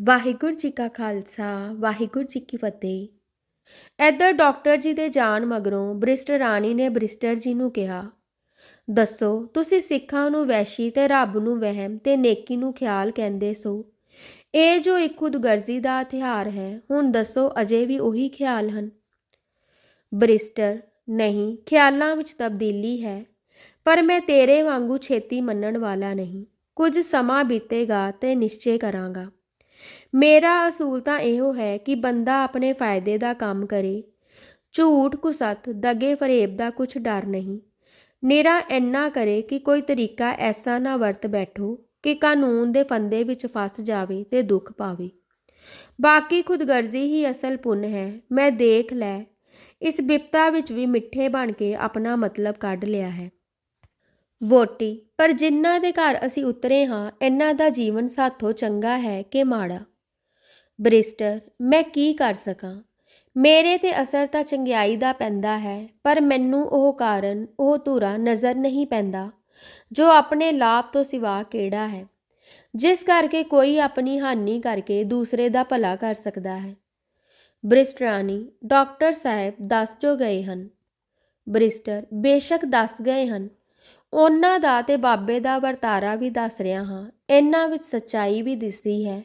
ਵਾਹਿਗੁਰੂ ਜੀ ਕਾ ਖਾਲਸਾ, ਵਾਹਿਗੁਰੂ ਜੀ ਕੀ ਫਤਿਹ। ਇੱਧਰ ਡਾਕਟਰ ਜੀ ਦੇ ਜਾਣ ਮਗਰੋਂ ਬ੍ਰਿਸਟ ਰਾਣੀ ਨੇ ਬ੍ਰਿਸਟਰ ਜੀ ਨੂੰ ਕਿਹਾ, ਦੱਸੋ, ਤੁਸੀਂ ਸਿੱਖਾਂ ਨੂੰ ਵੈਸ਼ੀ ਤੇ ਰੱਬ ਨੂੰ ਵਹਿਮ ਤੇ ਨੇਕੀ ਨੂੰ ਖਿਆਲ ਕਹਿੰਦੇ ਸੋ? ਇਹ ਜੋ ਇੱਕ ਖੁਦਗਰਜ਼ੀ ਦਾ ਹਥਿਆਰ ਹੈ, ਹੁਣ ਦੱਸੋ ਅਜੇ ਵੀ ਉਹੀ ਖਿਆਲ ਹਨ? ਬ੍ਰਿਸਟਰ, ਨਹੀਂ, ਖਿਆਲਾਂ ਵਿੱਚ ਤਬਦੀਲੀ ਹੈ, ਪਰ ਮੈਂ ਤੇਰੇ ਵਾਂਗੂ ਛੇਤੀ ਮੰਨਣ ਵਾਲਾ ਨਹੀਂ। ਕੁਝ ਸਮਾਂ ਬੀਤੇਗਾ ਤੇ ਨਿਸ਼ਚੈ ਕਰਾਂਗਾ। ਮੇਰਾ ਅਸੂਲ ਤਾਂ ਇਹੋ ਹੈ ਕਿ ਬੰਦਾ ਆਪਣੇ ਫਾਇਦੇ ਦਾ ਕੰਮ ਕਰੇ। ਝੂਠ ਕੁਸਤ, ਦਗੇ ਫਰੇਬ ਦਾ ਕੁਛ ਡਰ ਨਹੀਂ। ਨਿਰਾ ਇੰਨਾ ਕਰੇ ਕਿ ਕੋਈ ਤਰੀਕਾ ਐਸਾ ਨਾ ਵਰਤ ਬੈਠੋ ਕਿ ਕਾਨੂੰਨ ਦੇ ਫੰਦੇ ਵਿੱਚ ਫਸ ਜਾਵੇ ਤੇ ਦੁੱਖ ਪਾਵੇ। ਬਾਕੀ ਖੁਦਗਰਜ਼ੀ ਹੀ ਅਸਲ ਪੁੰਨ ਹੈ। ਮੈਂ ਦੇਖ ਲੈ। ਇਸ ਬਿਪਤਾ ਵਿੱਚ ਵੀ ਮਿੱਠੇ ਬਣ ਕੇ ਆਪਣਾ ਮਤਲਬ ਕੱਢ ਲਿਆ ਹੈ। ਵੋਟੀ। ਪਰ ਜਿਨ੍ਹਾਂ ਦੇ ਘਰ ਅਸੀਂ ਉਤਰੇ ਹਾਂ ਇਹਨਾਂ ਦਾ ਜੀਵਨ ਸਾਥੋਂ ਚੰਗਾ ਹੈ ਕਿ ਮਾੜਾ? ਬ੍ਰਿਸਟਰ, ਮੈਂ ਕੀ ਕਰ ਸਕਾਂ? ਮੇਰੇ ਤੇ ਅਸਰ ਤਾਂ ਚੰਗਿਆਈ ਦਾ ਪੈਂਦਾ ਹੈ, ਪਰ ਮੈਨੂੰ ਉਹ ਕਾਰਨ, ਉਹ ਧੂਰਾ ਨਜ਼ਰ ਨਹੀਂ ਪੈਂਦਾ, ਜੋ ਆਪਣੇ ਲਾਭ ਤੋਂ ਸਿਵਾ ਕਿਹੜਾ ਹੈ? ਜਿਸ ਕਰਕੇ ਕੋਈ ਆਪਣੀ ਹਾਨੀ ਕਰਕੇ ਦੂਸਰੇ ਦਾ ਭਲਾ ਕਰ ਸਕਦਾ ਹੈ। ਬ੍ਰਿਸਟਰਾਨੀ ਡਾਕਟਰ ਸਾਹਿਬ ਦੱਸ ਜੋ ਗਏ ਹਨ। ਬ੍ਰਿਸਟਰ, ਬੇਸ਼ੱਕ ਦੱਸ ਗਏ ਹਨ। ਉਹਨਾਂ ਦਾ ਤੇ ਬਾਬੇ ਦਾ ਵਰਤਾਰਾ ਵੀ ਦੱਸ ਰਿਹਾ ਹਾਂ, ਇਹਨਾਂ ਵਿੱਚ ਸੱਚਾਈ ਵੀ ਦਿਸਦੀ ਹੈ।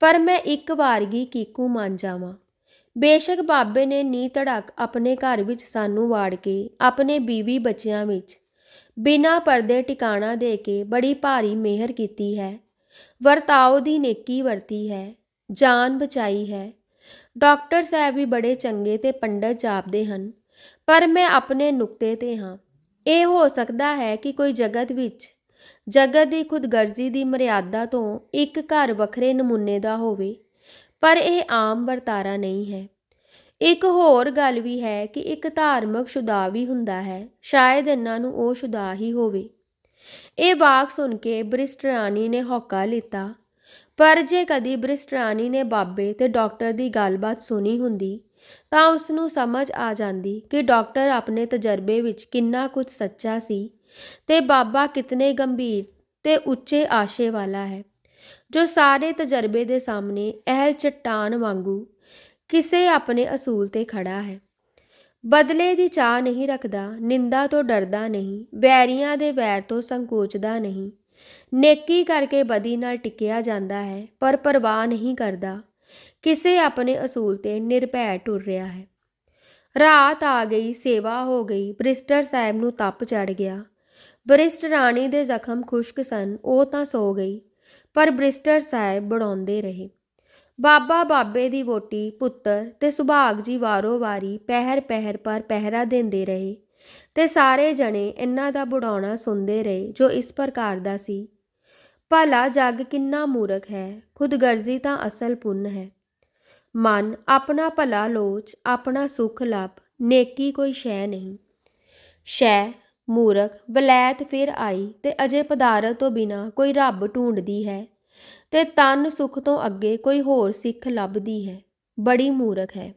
ਪਰ ਮੈਂ ਇੱਕ ਵਾਰਗੀ ਕੀਕੂ ਮੰਨ ਜਾਵਾਂ। ਬੇਸ਼ੱਕ ਬਾਬੇ ਨੇ ਨੀ ਧੜਕ ਆਪਣੇ ਘਰ ਵਿੱਚ ਸਾਨੂੰ ਵਾੜ ਕੇ, ਆਪਣੇ ਬੀਵੀ ਬੱਚਿਆਂ ਵਿੱਚ ਬਿਨਾਂ ਪਰਦੇ ਟਿਕਾਣਾ ਦੇ ਕੇ ਬੜੀ ਭਾਰੀ ਮਿਹਰ ਕੀਤੀ ਹੈ। ਵਰਤਾਓ ਦੀ ਨੇਕੀ ਵਰਤੀ ਹੈ, ਜਾਨ ਬਚਾਈ ਹੈ। ਡਾਕਟਰ ਸਾਹਿਬ ਵੀ ਬੜੇ ਚੰਗੇ ਤੇ ਪੰਡਤ ਜਾਪਦੇ ਹਨ, ਪਰ ਮੈਂ ਆਪਣੇ ਨੁਕਤੇ ਤੇ ਹਾਂ। ਇਹ ਹੋ ਸਕਦਾ ਹੈ ਕਿ ਕੋਈ ਜਗਤ ਵਿੱਚ, ਜਗਤ ਦੀ ਖੁਦਗਰਜ਼ੀ ਦੀ ਮਰਿਆਦਾ ਤੋਂ ਇੱਕ ਘਰ ਵੱਖਰੇ ਨਮੂਨੇ ਦਾ ਹੋਵੇ, ਪਰ ਇਹ ਆਮ ਵਰਤਾਰਾ ਨਹੀਂ ਹੈ। ਇੱਕ ਹੋਰ ਗੱਲ ਵੀ ਹੈ ਕਿ ਇੱਕ ਧਾਰਮਿਕ ਸ਼ੁਦਾ ਵੀ ਹੁੰਦਾ ਹੈ, ਸ਼ਾਇਦ ਇਹਨਾਂ ਨੂੰ ਉਹ ਸ਼ੁਦਾ ਹੀ ਹੋਵੇ। ਇਹ ਵਾਕ ਸੁਣ ਕੇ ਬ੍ਰਿਸਟਰਾਨੀ ਨੇ ਹੌਕਾ ਲਿੱਤਾ, ਪਰ ਜੇ ਕਦੀ ਬ੍ਰਿਸਟਰਾਨੀ ਨੇ ਬਾਬੇ ਤੇ ਡਾਕਟਰ ਦੀ ਗੱਲਬਾਤ ਸੁਣੀ ਹੁੰਦੀ ਤਾਂ ਉਸ ਨੂੰ ਸਮਝ ਆ ਜਾਂਦੀ ਕਿ ਡਾਕਟਰ ਆਪਣੇ ਤਜਰਬੇ ਵਿੱਚ ਕਿੰਨਾ ਕੁਝ ਸੱਚਾ ਸੀ ਤੇ ਬਾਬਾ ਕਿਤਨੇ ਗੰਭੀਰ ਤੇ ਉੱਚੇ ਆਸ਼ੇ ਵਾਲਾ ਹੈ, ਜੋ ਸਾਰੇ ਤਜਰਬੇ ਦੇ ਸਾਹਮਣੇ ਅਹਿਲ ਚਟਾਨ ਵਾਂਗੂ ਕਿਸੇ ਆਪਣੇ ਅਸੂਲ ਤੇ ਖੜਾ ਹੈ। ਬਦਲੇ ਦੀ ਚਾਹ ਨਹੀਂ ਰੱਖਦਾ, ਨਿੰਦਾ ਤੋਂ ਡਰਦਾ ਨਹੀਂ, ਵੈਰੀਆਂ ਦੇ ਵੈਰ ਤੋਂ ਸੰਕੋਚਦਾ ਨਹੀਂ, ਨੇਕੀ ਕਰਕੇ ਬਦੀ ਨਾਲ ਟਿਕਿਆ ਜਾਂਦਾ ਹੈ, ਪਰ ਪਰਵਾਹ ਨਹੀਂ ਕਰਦਾ। ਕਿਸੇ ਆਪਣੇ ਅਸੂਲ ਤੇ ਨਿਰਭੈ ਟੁਰ ਰਿਹਾ ਹੈ। ਰਾਤ ਆ ਗਈ, ਸੇਵਾ ਹੋ ਗਈ, ਬ੍ਰਿਸਟਰ ਸਾਹਿਬ ਨੂੰ ਤਪ ਚੜ ਗਿਆ। ਬ੍ਰਿਸਟ ਰਾਣੀ ਦੇ ਜ਼ਖਮ ਖੁਸ਼ਕ ਸਨ, ਉਹ ਤਾਂ ਸੋ ਗਈ, ਪਰ ਬ੍ਰਿਸਟਰ ਸਾਹਿਬ ਬੜਾਉਂਦੇ ਰਹੇ। ਬਾਬਾ ਬਾਬੇ ਦੀ ਵੋਟੀ ਪੁੱਤਰ ਤੇ ਸੁਭਾਗ ਜੀ ਵਾਰੋ ਵਾਰੀ ਪਹਿਰ ਪਹਿਰ ਪਰ ਪਹਿਰਾ ਦਿੰਦੇ ਰਹੇ ਤੇ ਸਾਰੇ ਜਣੇ ਇਹਨਾਂ ਦਾ ਬੁੜਾਉਣਾ ਸੁਣਦੇ ਰਹੇ, ਜੋ ਇਸ ਪ੍ਰਕਾਰ ਦਾ ਸੀ। ਭਲਾ ਜੱਗ ਕਿੰਨਾ ਮੂਰਖ ਹੈ, ਖੁਦਗਰਜ਼ੀ ਤਾਂ ਅਸਲ ਪੁੰਨ ਹੈ। ਮਨ ਆਪਣਾ ਭਲਾ ਲੋਚ, ਆਪਣਾ ਸੁਖ ਲੱਭ ਨੇਕੀ ਕੋਈ ਸ਼ੈ ਨਹੀਂ। ਸ਼ੈ, ਮੂਰਖ, ਵਲੈਤ ਫਿਰ ਆਈ ਤੇ ਅਜੇ ਪਦਾਰਥ ਤੋਂ ਬਿਨਾ ਕੋਈ ਰੱਬ ਢੂੰਡਦੀ ਹੈ ਤੇ ਤਨ ਸੁਖ ਤੋਂ ਅੱਗੇ ਕੋਈ ਹੋਰ ਸਿੱਖ ਲੱਭਦੀ ਹੈ, ਬੜੀ ਮੂਰਖ ਹੈ।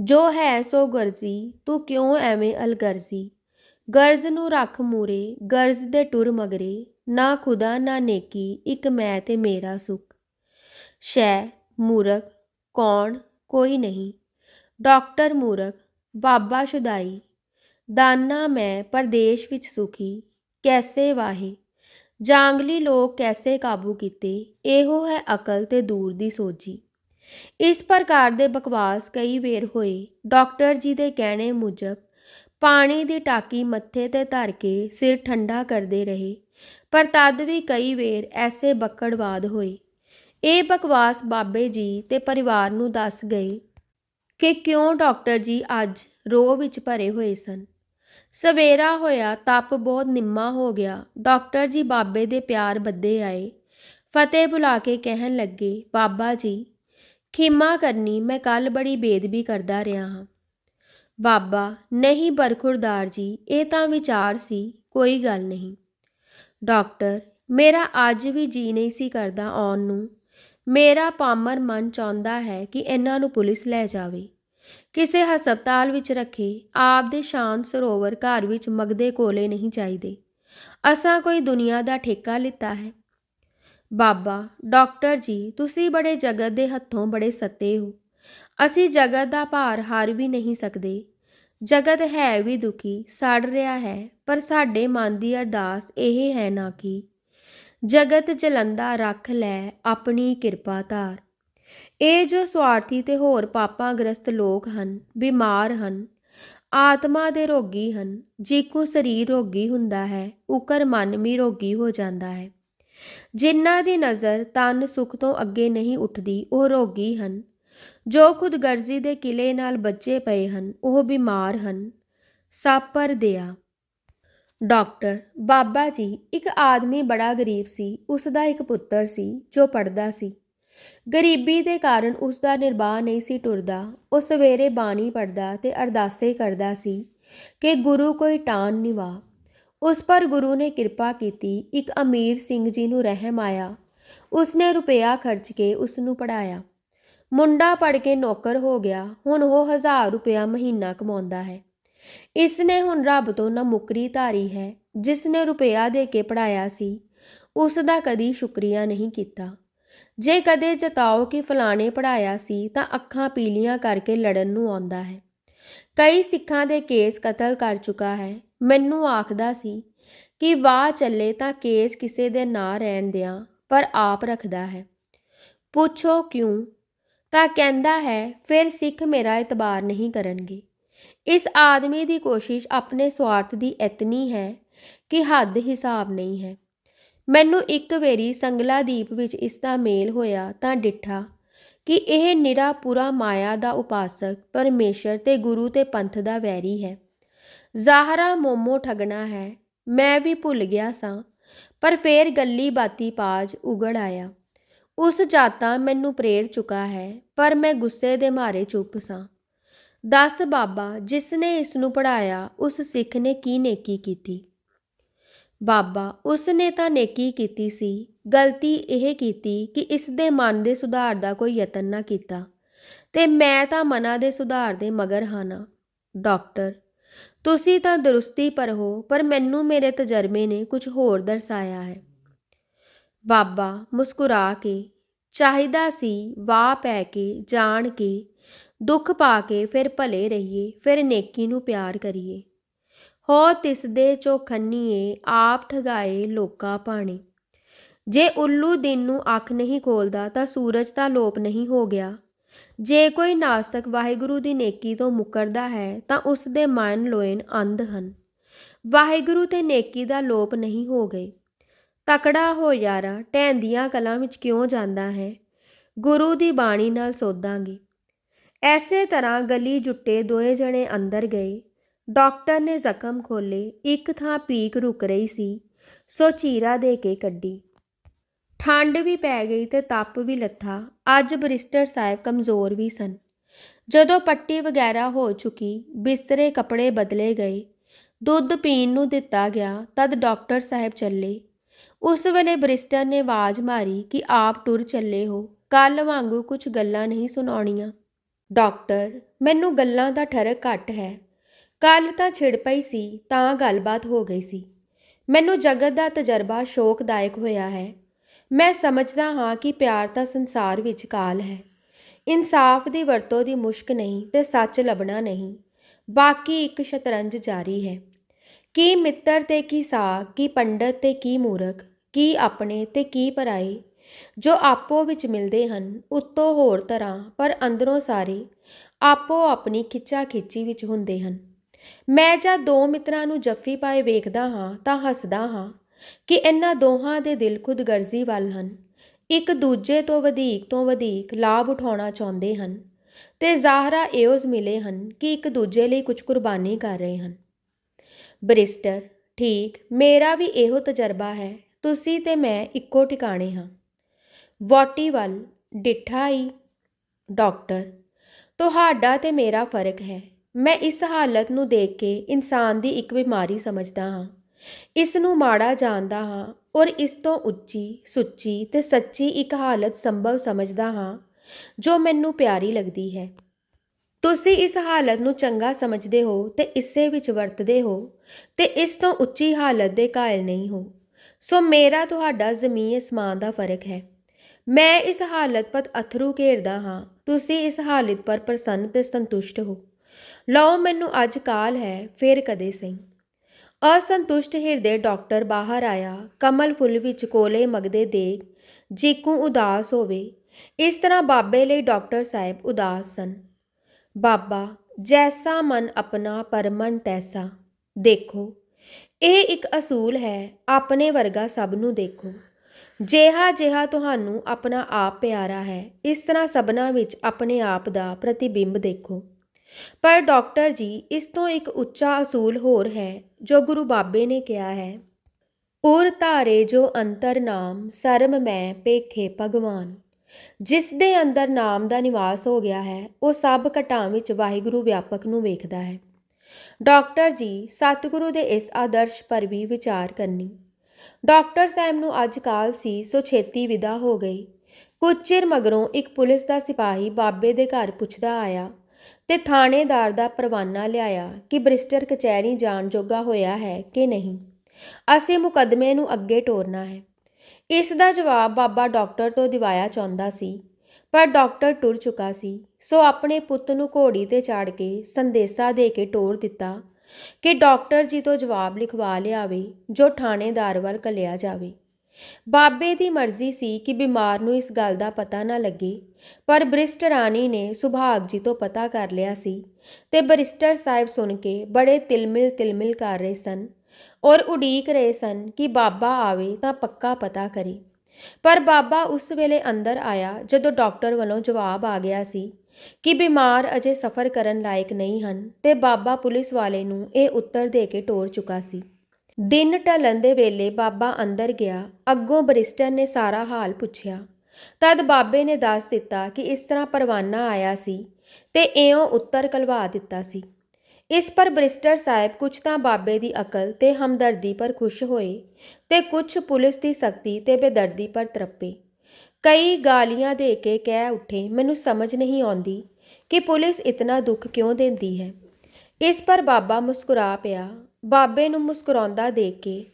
ਜੋ ਹੈ ਸੋ ਗਰਜ਼ੀ, ਤੂੰ ਕਿਉਂ ਐਵੇਂ ਅਲਗਰਜ਼ੀ? ਗਰਜ਼ ਨੂੰ ਰੱਖ ਮੂਰੇ, ਗਰਜ਼ ਦੇ ਟੁਰ ਮਗਰੇ, ਨਾ ਖੁਦਾ ਨਾ ਨੇਕੀ, ਇੱਕ ਮੈਂ ਤੇ ਮੇਰਾ ਸੁਖ। ਸ਼ੈ, ਮੂਰਖ ਕੌਣ? ਕੋਈ ਨਹੀਂ। ਡਾਕਟਰ ਮੂਰਖ, ਬਾਬਾ ਸ਼ੁਦਾਈ। ਦਾਨਾ ਮੈਂ ਪਰਦੇਸ਼ ਵਿੱਚ ਸੁਖੀ, ਕੈਸੇ ਵਾਹੇ? ਜਾਂਗਲੀ ਲੋਕ ਕੈਸੇ ਕਾਬੂ ਕੀਤੇ? ਇਹੋ ਹੈ ਅਕਲ ਤੇ ਦੂਰ ਦੀ ਸੋਝੀ। ਇਸ ਪ੍ਰਕਾਰ ਦੇ ਬਕਵਾਸ ਕਈ ਵੇਰ ਹੋਏ। ਡਾਕਟਰ ਜੀ ਦੇ ਕਹਿਣੇ ਮੁਜਬ, ਪਾਣੀ ਦੀ ਟਾਕੀ ਮੱਥੇ ਤੇ ਧਰ ਕੇ ਸਿਰ ਠੰਡਾ ਕਰਦੇ ਰਹੇ। ਪਰ ਤਦ ਵੀ ਕਈ ਵੇਰ ਐਸੇ ਬੱਕੜਵਾਦ ਹੋਏ। ਇਹ ਬਕਵਾਸ ਬਾਬੇ ਜੀ ਤੇ ਪਰਿਵਾਰ ਨੂੰ ਦੱਸ ਗਏ ਕਿ ਕਿਉਂ ਡਾਕਟਰ ਜੀ ਅੱਜ ਰੋਹ ਵਿੱਚ ਭਰੇ ਹੋਏ ਸਨ। ਸਵੇਰਾ ਹੋਇਆ, ਤਪ ਬਹੁਤ ਨਿੰਮਾ ਹੋ ਗਿਆ। ਡਾਕਟਰ ਜੀ ਬਾਬੇ ਦੇ ਪਿਆਰ ਬੱਦੇ ਆਏ। ਫਤਿਹ ਬੁਲਾ ਕੇ ਕਹਿਣ ਲੱਗੇ, ਬਾਬਾ ਜੀ, ਖਿਮਾ ਕਰਨੀ, ਮੈਂ ਕੱਲ ਬੜੀ ਬੇਦਬੀ ਕਰਦਾ ਰਿਹਾ ਹਾਂ। ਬਾਬਾ, ਨਹੀਂ ਬਰਖੁਰਦਾਰ ਜੀ, ਇਹ ਤਾਂ ਵਿਚਾਰ ਸੀ, ਕੋਈ ਗੱਲ ਨਹੀਂ। ਡਾਕਟਰ, ਮੇਰਾ ਅੱਜ ਵੀ ਜੀ ਨਹੀਂ ਸੀ ਕਰਦਾ ਆਉਣ ਨੂੰ। ਮੇਰਾ ਪਾਮਰ ਮਨ ਚਾਹੁੰਦਾ ਹੈ ਕਿ ਇਹਨਾਂ ਨੂੰ ਪੁਲਿਸ ਲੈ ਜਾਵੇ। ਕਿਸੇ ਹਸਪਤਾਲ ਵਿੱਚ ਰੱਖੇ, ਆਪ ਦੇ ਸ਼ਾਂਤ ਸਰੋਵਰ ਘਰ ਵਿੱਚ ਮਗਦੇ ਕੋਲੇ ਨਹੀਂ ਚਾਹੀਦੇ। ਅਸਾਂ ਕੋਈ ਦੁਨੀਆ ਦਾ ਠੇਕਾ ਲਿੱਤਾ ਹੈ। ਬਾਬਾ, ਡਾਕਟਰ ਜੀ, ਤੁਸੀਂ ਬੜੇ ਜਗਤ ਦੇ ਹੱਥੋਂ ਬੜੇ ਸੱਤੇ ਹੋ। ਅਸੀਂ ਜਗਤ ਦਾ ਭਾਰ ਹਾਰ ਵੀ ਨਹੀਂ ਸਕਦੇ। ਜਗਤ ਹੈ ਵੀ ਦੁਖੀ, ਸੜ ਰਿਹਾ ਹੈ, ਪਰ ਸਾਡੇ ਮਨ ਦੀ ਅਰਦਾਸ ਇਹ ਹੈ ਨਾ ਕਿ ਜਗਤ ਜਲੰਦਾ ਰੱਖ ਲੈ ਆਪਣੀ ਕਿਰਪਾ ਧਾਰ। ਇਹ ਜੋ ਸਵਾਰਥੀ ਤੇ ਹੋਰ ਪਾਪਾਂ ਗ੍ਰਸਤ ਲੋਕ ਹਨ, ਬਿਮਾਰ ਹਨ, ਆਤਮਾ ਦੇ ਰੋਗੀ ਹਨ, ਜੀਕੂ ਸਰੀਰ ਰੋਗੀ ਹੁੰਦਾ ਹੈ, ਉਕਰ ਮਨ ਵੀ ਰੋਗੀ ਹੋ ਜਾਂਦਾ ਹੈ। ਜਿਨ੍ਹਾਂ ਦੀ ਨਜ਼ਰ ਤਨ ਸੁਖ ਤੋਂ ਅੱਗੇ ਨਹੀਂ ਉੱਠਦੀ, ਉਹ ਰੋਗੀ ਹਨ। ਜੋ ਖੁਦਗਰਜ਼ੀ ਦੇ ਕਿਲੇ ਨਾਲ ਬੱਚੇ ਪਏ ਹਨ, ਉਹ ਬਿਮਾਰ ਹਨ। ਸਾਪਰ ਦਿਆ। ਡਾਕਟਰ ਬਾਬਾ ਜੀ ਇੱਕ ਆਦਮੀ ਬੜਾ ਗਰੀਬ ਸੀ ਉਸ ਦਾ ਇੱਕ ਪੁੱਤਰ ਸੀ ਜੋ ਪੜਦਾ ਸੀ। ਗਰੀਬੀ ਦੇ ਕਾਰਨ ਉਸ ਦਾ ਨਿਰਵਾਹ ਨਹੀਂ ਸੀ ਟੁਰਦਾ। ਉਹ ਸਵੇਰੇ ਬਾਣੀ ਪੜਦਾ ਤੇ ਅਰਦਾਸੇ ਕਰਦਾ ਸੀ ਕਿ ਗੁਰੂ ਕੋਈ ਟਾਨ ਨਿਵਾ ਉਸ ਪਰ ਗੁਰੂ ਨੇ ਕਿਰਪਾ ਕੀਤੀ, ਇੱਕ ਅਮੀਰ ਸਿੰਘ ਜੀ ਨੂੰ ਰਹਿਮ ਆਇਆ। ਉਸਨੇ ਰੁਪਇਆ ਖਰਚ ਕੇ ਉਸ ਨੂੰ ਪੜਾਇਆ ਮੁੰਡਾ ਪੜ ਕੇ ਨੌਕਰ ਹੋ ਗਿਆ। ਹੁਣ ਉਹ 1000 ਰੁਪਇਆ ਮਹੀਨਾ ਕਮਾਉਂਦਾ ਹੈ। ਇਸ ਨੇ ਹੁਣ ਰੱਬ ਤੋਂ ਨਾ ਮੁਕਰੀ ਧਾਰੀ ਹੈ ਜਿਸ ਨੇ ਰੁਪਇਆ ਦੇ ਕੇ ਪੜਾਇਆ ਸੀ ਉਸ ਦਾ ਕਦੀ ਸ਼ੁਕਰੀਆ ਨਹੀਂ ਕੀਤਾ। ਜੇ ਕਦੇ ਜਤਾਓ ਕਿ ਫਲਾਣੇ ਪੜਾਇਆ ਸੀ, ਤਾਂ ਅੱਖਾਂ ਪੀਲੀਆਂ ਕਰਕੇ ਲੜਨ ਨੂੰ ਆਉਂਦਾ ਹੈ। ਕਈ ਸਿੱਖਾਂ ਦੇ ਕੇਸ ਕਤਲ ਕਰ ਚੁੱਕਾ ਹੈ। ਮੈਨੂੰ ਆਖਦਾ ਸੀ ਕਿ ਵਾਹ ਚੱਲੇ ਤਾਂ ਕੇਸ ਕਿਸੇ ਦੇ ਨਾ ਰਹਿਣ ਦਿਆਂ, ਪਰ ਆਪ ਰੱਖਦਾ ਹੈ। ਪੁੱਛੋ ਕਿਉਂ? ਤਾਂ ਕਹਿੰਦਾ ਹੈ, ਫਿਰ ਸਿੱਖ ਮੇਰਾ ਇਤਬਾਰ ਨਹੀਂ ਕਰਨਗੇ। ਇਸ ਆਦਮੀ ਦੀ ਕੋਸ਼ਿਸ਼ ਆਪਣੇ ਸਵਾਰਥ ਦੀ ਇਤਨੀ ਹੈ ਕਿ ਹੱਦ ਹਿਸਾਬ ਨਹੀਂ ਹੈ। ਮੈਨੂੰ ਇੱਕ ਵੇਰੀ ਸੰਗਲਾਦੀਪ ਵਿੱਚ ਇਸ ਦਾ ਮੇਲ ਹੋਇਆ ਤਾਂ ਡਿੱਠਾ ਕਿ ਇਹ ਨਿਰਾ ਪੂਰਾ ਮਾਇਆ ਦਾ ਉਪਾਸਕ, ਪਰਮੇਸ਼ਰ ਤੇ ਗੁਰੂ ਤੇ ਪੰਥ ਦਾ ਵੈਰੀ ਹੈ। ਜ਼ਾਹਰਾ ਮੋਮੋ ਠਗਣਾ ਹੈ, ਮੈਂ ਵੀ ਭੁੱਲ ਗਿਆ ਸਾਂ, ਪਰ ਫੇਰ ਗੱਲੀ ਬਾਤੀ ਪਾਜ ਉਗੜ ਆਇਆ। ਉਸ ਜਾਤਾ ਮੈਨੂੰ ਪ੍ਰੇਰ ਚੁੱਕਾ ਹੈ, ਪਰ ਮੈਂ ਗੁੱਸੇ ਦੇ ਮਾਰੇ ਚੁੱਪ ਸਾਂ। ਦਸ ਬਾਬਾ, ਜਿਸ ਨੇ ਇਸ ਨੂੰ ਪੜਾਇਆ ਉਸ ਸਿੱਖ ਨੇ ਕੀ ਨੇਕੀ ਕੀਤੀ? ਬਾਬਾ, ਉਸ ਨੇ ਤਾਂ ਨੇਕੀ ਕੀਤੀ ਸੀ। ਗਲਤੀ ਇਹ ਕੀਤੀ ਕਿ ਇਸ ਦੇ ਮਨ ਦੇ ਸੁਧਾਰ ਦਾ ਕੋਈ ਯਤਨ ਨਾ ਕੀਤਾ। ਤੇ ਮੈਂ ਤਾਂ ਮਨਾਂ ਦੇ ਸੁਧਾਰ ਦੇ ਮਗਰ ਹਾਂ ਡਾਕਟਰ, ਤੁਸੀਂ ਤਾਂ ਦਰੁਸਤੀ ਪਰ ਹੋ, ਪਰ ਮੈਨੂੰ ਮੇਰੇ ਤਜਰਬੇ ਨੇ ਕੁਝ ਹੋਰ ਦਰਸਾਇਆ ਹੈ। ਬਾਬਾ, ਮੁਸਕਰਾ ਕੇ, ਚਾਹੀਦਾ ਸੀ, ਵਾਹ ਪੈ ਕੇ, ਜਾਣ ਕੇ ਦੁੱਖ ਪਾ ਕੇ ਫਿਰ ਭਲੇ ਰਹੀਏ, ਫਿਰ ਨੇਕੀ ਨੂੰ ਪਿਆਰ ਕਰੀਏ। ਹੋ ਤਿਸ ਦੇ ਚੋਖੰਨੀਏ ਆਪ ਠਗਾਏ ਲੋਕਾਂ ਪਾਣੀ ਜੇ ਉੱਲੂ ਦਿਨ ਨੂੰ ਅੱਖ ਨਹੀਂ ਖੋਲਦਾ, ਤਾਂ ਸੂਰਜ ਦਾ ਲੋਪ ਨਹੀਂ ਹੋ ਗਿਆ। ਜੇ ਕੋਈ ਨਾਸਕ ਵਾਹਿਗੁਰੂ ਦੀ ਨੇਕੀ ਤੋਂ ਮੁਕਰਦਾ ਹੈ, ਤਾਂ ਉਸ ਦੇ ਮਨ ਲੋਇਨ ਅੰਧ ਹਨ। ਵਾਹਿਗੁਰੂ ਤੇ ਨੇਕੀ ਦਾ ਲੋਪ ਨਹੀਂ ਹੋ ਗਏ। ਤਕੜਾ ਹੋ ਯਾਰਾ ਢੈਂਦੀਆਂ ਕਲਾਂ ਵਿੱਚ ਕਿਉਂ ਜਾਂਦਾ ਹੈ? ਗੁਰੂ ਦੀ ਬਾਣੀ ਨਾਲ ਸੋਧਾਂਗੇ। ਐਸੇ ਤਰ੍ਹਾਂ ਗਲੀ ਜੁੱਟੇ ਦੋਏ ਜਣੇ ਅੰਦਰ ਗਏ। ਡਾਕਟਰ ਨੇ ਜ਼ਖਮ ਖੋਲੇ ਇੱਕ ਥਾਂ ਪੀਕ ਰੁਕ ਰਹੀ ਸੀ, ਸੋ ਚੀਰਾ ਦੇ ਕੇ ਕੱਢੀ। ਠੰਡ ਵੀ ਪੈ ਗਈ ਤੇ ਤਪ ਵੀ ਲੱਥਾ, ਅੱਜ ਬਰਿਸਟਰ ਸਾਹਿਬ ਕਮਜ਼ੋਰ ਵੀ ਸਨ। ਜਦੋਂ ਪੱਟੀ ਵਗੈਰਾ ਹੋ ਚੁੱਕੀ, ਬਿਸਤਰੇ ਕੱਪੜੇ ਬਦਲੇ ਗਏ, ਦੁੱਧ ਪੀਣ ਨੂੰ ਦਿੱਤਾ ਗਿਆ, ਤਦ ਡਾਕਟਰ ਸਾਹਿਬ ਚੱਲੇ। ਉਸ ਵੇਲੇ ਬਰਿਸਟਰ ਨੇ ਆਵਾਜ਼ ਮਾਰੀ ਕਿ ਆਪ ਟੁਰ ਚੱਲੇ ਹੋ ਕੱਲ ਵਾਂਗੂ ਕੁਝ ਗੱਲਾਂ ਨਹੀਂ ਸੁਣਾਉਣੀਆਂ। ਡਾਕਟਰ, ਮੈਨੂੰ ਗੱਲਾਂ ਦਾ ਠਰਕ ਘੱਟ ਹੈ। ਕੱਲ ਤਾਂ ਛਿੜ ਪਈ ਸੀ, ਤਾਂ ਗੱਲਬਾਤ ਹੋ ਗਈ ਸੀ। ਮੈਨੂੰ ਜਗਤ ਦਾ ਤਜਰਬਾ ਸ਼ੋਕਦਾਇਕ ਹੋਇਆ ਹੈ। ਮੈਂ ਸਮਝਦਾ ਹਾਂ ਕਿ ਪਿਆਰ ਤਾਂ ਸੰਸਾਰ ਵਿੱਚ ਕਾਲ ਹੈ। ਇਨਸਾਫ ਦੀ ਵਰਤੋਂ ਦੀ ਮੁਸ਼ਕ ਨਹੀਂ ਤੇ ਸੱਚ ਲੱਭਣਾ ਨਹੀਂ। ਬਾਕੀ ਇੱਕ ਸ਼ਤਰੰਜ ਜਾਰੀ ਹੈ। ਕੀ ਮਿੱਤਰ ਤੇ ਕੀ ਸਾ ਕੀ ਪੰਡਤ ਤੇ ਕੀ ਮੂਰਖ, ਕੀ ਆਪਣੇ ਤੇ ਕੀ ਪਰਾਏ ਜੋ ਆਪੋ ਵਿੱਚ ਮਿਲਦੇ ਹਨ, ਉੱਤੋਂ ਹੋਰ ਤਰ੍ਹਾਂ, ਪਰ ਅੰਦਰੋਂ ਸਾਰੇ ਆਪੋ ਆਪਣੀ ਖਿੱਚਾ ਖਿੱਚੀ ਵਿੱਚ ਹੁੰਦੇ ਹਨ। ਮੈਂ ਜਦ ਦੋ ਮਿੱਤਰਾਂ ਨੂੰ ਜੱਫੀ ਪਾਏ ਵੇਖਦਾ ਹਾਂ ਤਾਂ ਹੱਸਦਾ ਹਾਂ ਕਿ ਇਹਨਾਂ ਦੋਹਾਂ ਦੇ ਦਿਲ ਖੁਦਗਰਜ਼ੀ ਵੱਲ ਹਨ। ਇੱਕ ਦੂਜੇ ਤੋਂ ਵਧੇਕ ਤੋਂ ਵਧੇਕ ਲਾਭ ਉਠਾਉਣਾ ਚਾਹੁੰਦੇ ਹਨ ਤੇ ਜ਼ਾਹਰਾ ਇਹੋਜ਼ ਮਿਲੇ ਹਨ ਕਿ ਇੱਕ ਦੂਜੇ ਲਈ ਕੁਝ ਕੁਰਬਾਨੀ ਕਰ ਰਹੇ ਹਨ। ਬਰਿਸਟਰ, ਠੀਕ, ਮੇਰਾ ਵੀ ਇਹੋ ਤਜਰਬਾ ਹੈ, ਤੁਸੀਂ ਤੇ ਮੈਂ ਇੱਕੋ ਟਿਕਾਣੇ ਹਾਂ। ਵੋਟੀ ਵੱਲ ਡਿੱਠਾ ਹੀ ਡਾਕਟਰ। ਤੁਹਾਡਾ ਤੇ ਮੇਰਾ ਫ਼ਰਕ ਹੈ। ਮੈਂ ਇਸ ਹਾਲਤ ਨੂੰ ਦੇਖ ਕੇ ਇਨਸਾਨ ਦੀ ਇੱਕ ਬਿਮਾਰੀ ਸਮਝਦਾ ਹਾਂ। ਇਸ ਨੂੰ ਮਾੜਾ ਜਾਣਦਾ ਹਾਂ ਔਰ ਇਸ ਤੋਂ ਉੱਚੀ, ਸੁੱਚੀ ਤੇ ਸੱਚੀ ਇੱਕ ਹਾਲਤ ਸੰਭਵ ਸਮਝਦਾ ਹਾਂ, ਜੋ ਮੈਨੂੰ ਪਿਆਰੀ ਲੱਗਦੀ ਹੈ। ਤੁਸੀਂ ਇਸ ਹਾਲਤ ਨੂੰ ਚੰਗਾ ਸਮਝਦੇ ਹੋ ਤੇ ਇਸੇ ਵਿੱਚ ਵਰਤਦੇ ਹੋ ਤੇ ਇਸ ਤੋਂ ਉੱਚੀ ਹਾਲਤ ਦੇ ਕਾਇਲ ਨਹੀਂ ਹੋ। ਸੋ ਮੇਰਾ ਤੁਹਾਡਾ ਜ਼ਮੀਨ ਅਸਮਾਨ ਦਾ ਫ਼ਰਕ ਹੈ। ਮੈਂ ਇਸ ਹਾਲਤ ਪਰ ਅਥਰੂ ਘੇਰਦਾ ਹਾਂ। ਤੁਸੀਂ ਇਸ ਹਾਲਤ ਪਰ ਪ੍ਰਸੰਨ ਤੇ ਸੰਤੁਸ਼ਟ ਹੋ। ਲਓ, ਮੈਨੂੰ ਅੱਜ ਕਾਲ ਹੈ, ਫਿਰ ਕਦੇ ਸਹੀ। ਅਸੰਤੁਸ਼ਟ ਹਿਰਦੇ ਡਾਕਟਰ ਬਾਹਰ ਆਇਆ। ਕਮਲ ਫੁੱਲ ਵਿੱਚ ਕੋਲੇ ਮਗਦੇ ਦੇਖ, ਜੀਕੂ ਉਦਾਸ ਹੋਵੇ। ਇਸ ਤਰ੍ਹਾਂ ਬਾਬੇ ਲਈ ਡਾਕਟਰ ਸਾਹਿਬ ਉਦਾਸ ਸਨ। ਬਾਬਾ, ਜੈਸਾ ਮਨ ਆਪਣਾ ਪਰਮਨ ਤੈਸਾ। ਦੇਖੋ, ਇਹ ਇੱਕ ਅਸੂਲ ਹੈ, ਆਪਣੇ ਵਰਗਾ ਸਭ ਨੂੰ ਦੇਖੋ। ਜਿਹਾ ਜਿਹਾ ਤੁਹਾਨੂੰ ਆਪਣਾ ਆਪ ਪਿਆਰਾ ਹੈ, ਇਸ ਤਰ੍ਹਾਂ ਸਭਨਾ ਵਿੱਚ ਆਪਣੇ ਆਪ ਦਾ ਪ੍ਰਤੀਬਿੰਬ ਦੇਖੋ। ਪਰ ਡਾਕਟਰ ਜੀ, ਇਸ ਤੋਂ ਇੱਕ ਉੱਚਾ ਅਸੂਲ ਹੋਰ ਹੈ, ਜੋ ਗੁਰੂ ਬਾਬੇ ਨੇ ਕਿਹਾ ਹੈ, ਉਰ ਧਾਰੇ ਜੋ ਅੰਤਰ ਨਾਮ ਸਰਮ ਮੈਂ ਪੇਖੇ ਭਗਵਾਨ। ਜਿਸ ਦੇ ਅੰਦਰ ਨਾਮ ਦਾ ਨਿਵਾਸ ਹੋ ਗਿਆ ਹੈ, ਉਹ ਸਭ ਘਟਾਂ ਵਿੱਚ ਵਾਹਿਗੁਰੂ ਵਿਆਪਕ ਨੂੰ ਵੇਖਦਾ ਹੈ। ਡਾਕਟਰ ਜੀ, ਸਤਿਗੁਰੂ ਦੇ ਇਸ ਆਦਰਸ਼ ਪਰ ਵੀ ਵਿਚਾਰ ਕਰਨੀ। ਡਾਕਟਰ ਸਾਹਿਬ ਨੂੰ ਅੱਜ ਕਾਲ ਸੀ, ਸੋ ਛੇਤੀ ਵਿਦਾ ਹੋ ਗਈ। ਕੁਝ ਚਿਰ ਮਗਰੋਂ ਇੱਕ ਪੁਲਿਸ ਦਾ ਸਿਪਾਹੀ ਬਾਬੇ ਦੇ ਘਰ ਪੁੱਛਦਾ ਆਇਆ ਤੇ ਥਾਣੇਦਾਰ ਦਾ ਪਰਵਾਨਾ ਲਿਆਇਆ ਕਿ ਬ੍ਰਿਸਟਰ ਕਚਹਿਰੀ ਜਾਣ ਜੋਗਾ ਹੋਇਆ ਹੈ ਕਿ ਨਹੀਂ। ਅਸੀਂ ਮੁਕੱਦਮੇ ਨੂੰ ਅੱਗੇ ਟੋਰਨਾ ਹੈ। ਇਸ ਦਾ ਜਵਾਬ ਬਾਬਾ ਡਾਕਟਰ ਤੋਂ ਦਿਵਾਇਆ ਚਾਹੁੰਦਾ ਸੀ, ਪਰ ਡਾਕਟਰ ਟੁਰ ਚੁੱਕਾ ਸੀ, ਸੋ ਆਪਣੇ ਪੁੱਤ ਨੂੰ ਘੋੜੀ ਤੇ ਚਾੜ ਕੇ ਸੰਦੇਸ਼ਾ ਦੇ ਕੇ ਟੋਰ ਦਿੱਤਾ ਕਿ ਡਾਕਟਰ ਜੀ ਤੋਂ ਜਵਾਬ ਲਿਖਵਾ ਲਿਆਵੇ, ਜੋ ਥਾਣੇਦਾਰ ਵੱਲ ਕਲਿਆ ਜਾਵੇ। ਬਾਬੇ ਦੀ ਮਰਜ਼ੀ ਸੀ ਕਿ ਬਿਮਾਰ ਨੂੰ ਇਸ ਗੱਲ ਦਾ ਪਤਾ ਨਾ ਲੱਗੇ, ਪਰ ਬ੍ਰਿਸਟ ਰਾਣੀ ਨੇ ਸੁਭਾਗ ਜੀ ਤੋਂ ਪਤਾ ਕਰ ਲਿਆ ਸੀ ਤੇ ਬਰਿਸਟਰ ਸਾਹਿਬ ਸੁਣ ਕੇ ਬੜੇ ਤਿਲਮਿਲ ਤਿਲਮਿਲ ਕਰ ਰਹੇ ਸਨ ਔਰ ਉਡੀਕ ਰਹੇ ਸਨ ਕਿ ਬਾਬਾ ਆਵੇ ਤਾਂ ਪੱਕਾ ਪਤਾ ਕਰੇ। ਪਰ ਬਾਬਾ ਉਸ ਵੇਲੇ ਅੰਦਰ ਆਇਆ ਜਦੋਂ ਡਾਕਟਰ ਵੱਲੋਂ ਜਵਾਬ ਆ ਗਿਆ ਸੀ ਕਿ ਬਿਮਾਰ ਅਜੇ ਸਫ਼ਰ ਕਰਨ ਲਾਇਕ ਨਹੀਂ ਹਨ, ਤੇ ਬਾਬਾ ਪੁਲਿਸ ਵਾਲੇ ਨੂੰ ਇਹ ਉੱਤਰ ਦੇ ਕੇ ਟੋਰ ਚੁੱਕਾ ਸੀ। ਦਿਨ ਢਲਣ ਦੇ ਵੇਲੇ ਬਾਬਾ ਅੰਦਰ ਗਿਆ, ਅੱਗੋਂ ਬਰਿਸਟਰ ਨੇ ਸਾਰਾ ਹਾਲ ਪੁੱਛਿਆ। ਤਦ ਬਾਬੇ ਨੇ ਦੱਸ ਦਿੱਤਾ ਕਿ ਇਸ ਤਰ੍ਹਾਂ ਪਰਵਾਨਾ ਆਇਆ ਸੀ ਤੇ ਇਉਂ ਉੱਤਰ ਕਲਵਾ ਦਿੱਤਾ ਸੀ। ਇਸ ਪਰ ਬਰਿਸਟਰ ਸਾਹਿਬ ਕੁਝ ਤਾਂ ਬਾਬੇ ਦੀ ਅਕਲ ਤੇ ਹਮਦਰਦੀ ਪਰ ਖੁਸ਼ ਹੋਏ ਤੇ ਕੁਝ ਪੁਲਿਸ ਦੀ ਸਖਤੀ ਤੇ ਬੇਦਰਦੀ ਪਰ ਤਰਪੇ। ਕਈ ਗਾਲੀਆਂ ਦੇ ਕੇ ਕਹਿ ਉੱਠੇ, ਮੈਨੂੰ ਸਮਝ ਨਹੀਂ ਆਉਂਦੀ ਕਿ ਪੁਲਿਸ ਇਤਨਾ ਦੁੱਖ ਕਿਉਂ ਦਿੰਦੀ ਹੈ। ਇਸ ਪਰ ਬਾਬਾ ਮੁਸਕਰਾ ਪਿਆ। ਬਾਬੇ ਨੂੰ ਮੁਸਕਰਾਉਂਦਾ ਦੇਖ ਕੇ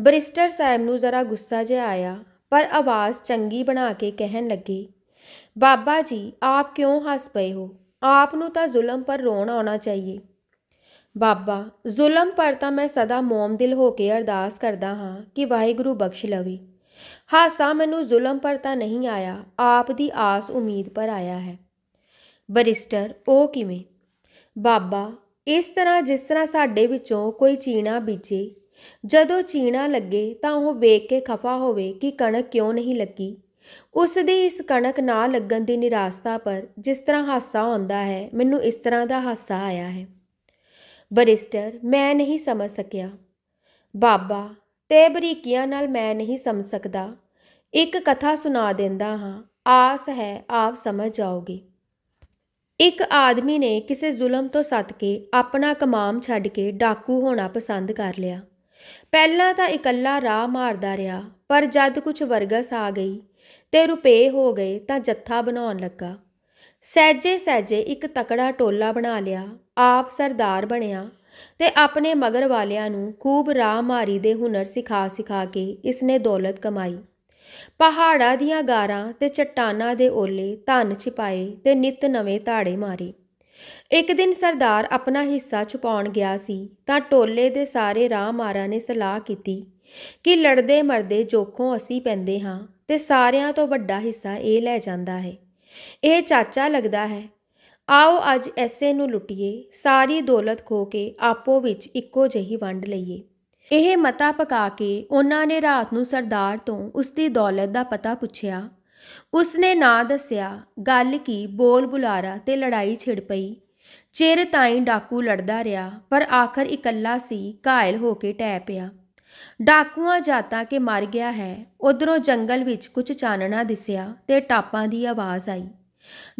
ਬਰਿਸਟਰ ਸਾਹਿਬ ਨੂੰ ਜ਼ਰਾ ਗੁੱਸਾ ਜਿਹਾ ਆਇਆ, ਪਰ ਆਵਾਜ਼ ਚੰਗੀ ਬਣਾ ਕੇ ਕਹਿਣ ਲੱਗੇ, ਬਾਬਾ ਜੀ, ਆਪ ਕਿਉਂ ਹੱਸ ਪਏ ਹੋ? ਆਪ ਨੂੰ ਤਾਂ ਜ਼ੁਲਮ ਪਰ ਰੋਣ ਆਉਣਾ ਚਾਹੀਏ। ਬਾਬਾ, ਜ਼ੁਲਮ ਪਰ ਤਾਂ ਮੈਂ ਸਦਾ ਮੋਮ ਦਿਲ ਹੋ ਕੇ ਅਰਦਾਸ ਕਰਦਾ ਹਾਂ ਕਿ ਵਾਹਿਗੁਰੂ ਬਖਸ਼ ਲਵੇ। ਹਾਸਾ ਮੈਨੂੰ ਜ਼ੁਲਮ ਪਰ ਤਾਂ ਨਹੀਂ ਆਇਆ, ਆਪ ਦੀ ਆਸ ਉਮੀਦ ਪਰ ਆਇਆ ਹੈ। ਬਰਿਸਟਰ, ਉਹ ਕਿਵੇਂ? ਬਾਬਾ, ਇਸ ਤਰ੍ਹਾਂ ਜਿਸ ਤਰ੍ਹਾਂ ਸਾਡੇ ਵਿੱਚੋਂ ਕੋਈ ਚੀਣਾ ਬੀਜੇ, ਜਦੋਂ ਚੀਣਾ ਲੱਗੇ ਤਾਂ ਉਹ ਵੇਖ ਕੇ ਖਫਾ ਹੋਵੇ ਕਿ ਕਣਕ ਕਿਉਂ ਨਹੀਂ ਲੱਗੀ। ਉਸ ਦੀ ਇਸ ਕਣਕ ਨਾ ਲੱਗਣ ਦੀ ਨਿਰਾਸ਼ਤਾ ਪਰ ਜਿਸ ਤਰ੍ਹਾਂ ਹਾਸਾ ਆਉਂਦਾ ਹੈ, ਮੈਨੂੰ ਇਸ ਤਰ੍ਹਾਂ ਦਾ ਹਾਸਾ ਆਇਆ ਹੈ। ਬਰਿਸਟਰ, ਮੈਂ ਨਹੀਂ ਸਮਝ ਸਕਿਆ। ਬਾਬਾ ਤੇ ਬਰੀਕੀਆਂ ਨਾਲ ਮੈਂ ਨਹੀਂ ਸਮਝ ਸਕਦਾ। ਇੱਕ ਕਥਾ ਸੁਣਾ ਦਿੰਦਾ ਹਾਂ। ਆਸ ਹੈ, ਆਪ ਸਮਝ ਜਾਓਗੇ। ਇੱਕ ਆਦਮੀ ਨੇ ਕਿਸੇ ਜ਼ੁਲਮ ਤੋਂ ਸੱਤ ਕੇ ਆਪਣਾ ਕਮਾਮ ਛੱਡ ਕੇ ਡਾਕੂ ਹੋਣਾ ਪਸੰਦ ਕਰ ਲਿਆ। ਪਹਿਲਾਂ ਤਾਂ ਇਕੱਲਾ ਰਾਹ ਮਾਰਦਾ ਰਿਹਾ, ਪਰ ਜਦ ਕੁਝ ਵਰਗਸ ਆ ਗਈ ਤੇ ਰੁਪਏ ਹੋ ਗਏ ਤਾਂ ਜੱਥਾ ਬਣਾਉਣ ਲੱਗਾ। ਸਹਿਜੇ ਸਹਿਜੇ ਇੱਕ ਤਕੜਾ ਟੋਲਾ ਬਣਾ ਲਿਆ। ਆਪ ਸਰਦਾਰ ਬਣਿਆ। ਤੇ ਆਪਣੇ ਮਗਰ ਵਾਲਿਆਂ ਨੂੰ ਖੂਬ ਰਾਹ ਮਾਰੀ ਦੇ ਹੁਨਰ ਸਿਖਾ ਸਿਖਾ ਕੇ ਇਸਨੇ ਦੌਲਤ ਕਮਾਈ। ਪਹਾੜਾਂ ਦੀਆਂ ਗਾਰਾਂ ਤੇ ਚਟਾਨਾਂ ਦੇ ਓਲੇ ਧਨ ਛਿਪਾਏ ਤੇ ਨਿਤ ਨਵੇਂ ਧਾੜੇ ਮਾਰੇ। ਇੱਕ ਦਿਨ ਸਰਦਾਰ ਆਪਣਾ ਹਿੱਸਾ ਛੁਪਾਉਣ ਗਿਆ ਸੀ ਤਾਂ ਟੋਲੇ ਦੇ ਸਾਰੇ ਰਾਹ ਮਾਰਾਂ ਨੇ ਸਲਾਹ ਕੀਤੀ ਕਿ ਲੜਦੇ ਮਰਦੇ ਜੋਖੋਂ ਅਸੀਂ ਪੈਂਦੇ ਹਾਂ ਤੇ ਸਾਰਿਆਂ ਤੋਂ ਵੱਡਾ ਹਿੱਸਾ ਇਹ ਲੈ ਜਾਂਦਾ ਹੈ। ਇਹ ਚਾਚਾ ਲੱਗਦਾ ਹੈ ਆਓ ਅੱਜ ਐਸੇ ਨੂੰ ਲੁੱਟੀਏ, ਸਾਰੀ ਦੌਲਤ ਖੋ ਕੇ ਆਪੋ ਵਿੱਚ ਇੱਕੋ ਜਿਹੀ ਵੰਡ ਲਈਏ। ਇਹ ਮਤਾ ਪਕਾ ਕੇ ਉਹਨਾਂ ਨੇ ਰਾਤ ਨੂੰ ਸਰਦਾਰ ਤੋਂ ਉਸ ਦੀ ਦੌਲਤ ਦਾ ਪਤਾ ਪੁੱਛਿਆ। ਉਸ ਨੇ ਨਾ ਦੱਸਿਆ, ਗੱਲ ਕੀ ਬੋਲ ਬੁਲਾਰਾ ਤੇ ਲੜਾਈ ਛਿੜ ਪਈ। ਚਿਰ ਤਾਈਂ ਡਾਕੂ ਲੜਦਾ ਰਿਹਾ, ਪਰ ਆਖਰ ਇਕੱਲਾ ਸੀ, ਘਾਇਲ ਹੋ ਕੇ ਟਹਿ ਪਿਆ। ਡਾਕੂਆਂ ਜਾਤਾ ਕੇ ਮਰ ਗਿਆ ਹੈ, ਉਧਰੋਂ ਜੰਗਲ ਵਿੱਚ ਕੁਝ ਚਾਨਣਾ ਦਿਸਿਆ ਤੇ ਟਾਪਾਂ ਦੀ ਆਵਾਜ਼ ਆਈ।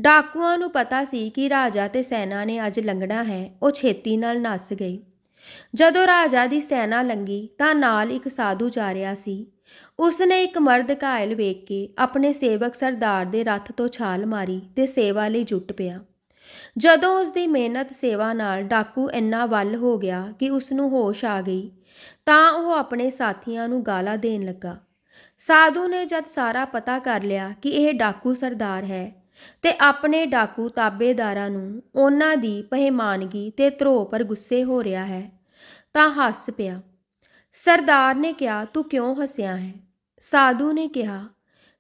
ਡਾਕੂਆਂ ਨੂੰ ਪਤਾ ਸੀ ਕਿ ਰਾਜਾ ਤੇ ਸੈਨਾ ਨੇ ਅੱਜ ਲੰਘਣਾ ਹੈ, ਉਹ ਛੇਤੀ ਨਾਲ ਨੱਸ ਗਏ ਜਦੋਂ ਰਾਜਾ ਦੀ ਸੈਨਾ ਲੰਗੀ ਤਾਂ ਨਾਲ ਇੱਕ ਸਾਧੂ ਜਾ ਰਿਹਾ ਸੀ। ਉਸਨੇ ਇੱਕ ਮਰਦ ਘਾਇਲ ਵੇਖ ਕੇ ਆਪਣੇ ਸੇਵਕ ਸਰਦਾਰ ਦੇ ਰੱਥ ਤੋਂ ਛਾਲ ਮਾਰੀ ਤੇ ਸੇਵਾ ਲਈ ਜੁਟ ਪਿਆ। ਜਦੋਂ ਉਸ ਦੀ ਮਿਹਨਤ ਸੇਵਾ ਨਾਲ ਡਾਕੂ ਇੰਨਾ ਵੱਲ ਹੋ ਗਿਆ ਕਿ ਉਸ ਨੂੰ ਹੋਸ਼ ਆ ਗਈ, ਤਾਂ ਉਹ ਆਪਣੇ ਸਾਥੀਆਂ ਨੂੰ ਗਾਲਾਂ ਦੇਣ ਲੱਗਾ। ਸਾਧੂ ਨੇ ਜਦ ਸਾਰਾ ਪਤਾ ਕਰ ਲਿਆ ਕਿ ਇਹ ਡਾਕੂ ਸਰਦਾਰ ਹੈ ਤੇ ਆਪਣੇ ਡਾਕੂ ਤਾਬੇਦਾਰਾਂ ਨੂੰ ਉਹਨਾਂ ਦੀ ਪਹਿਮਾਨਗੀ ਤੇ ਧਰੋ ਪਰ ਗੁੱਸੇ ਹੋ ਰਿਹਾ ਹੈ। ਤਾਂ ਹੱਸ ਪਿਆ, ਸਰਦਾਰ ਨੇ ਕਿਹਾ, ਤੂੰ ਕਿਉਂ ਹੱਸਿਆ ਹੈ? ਸਾਧੂ ਨੇ ਕਿਹਾ,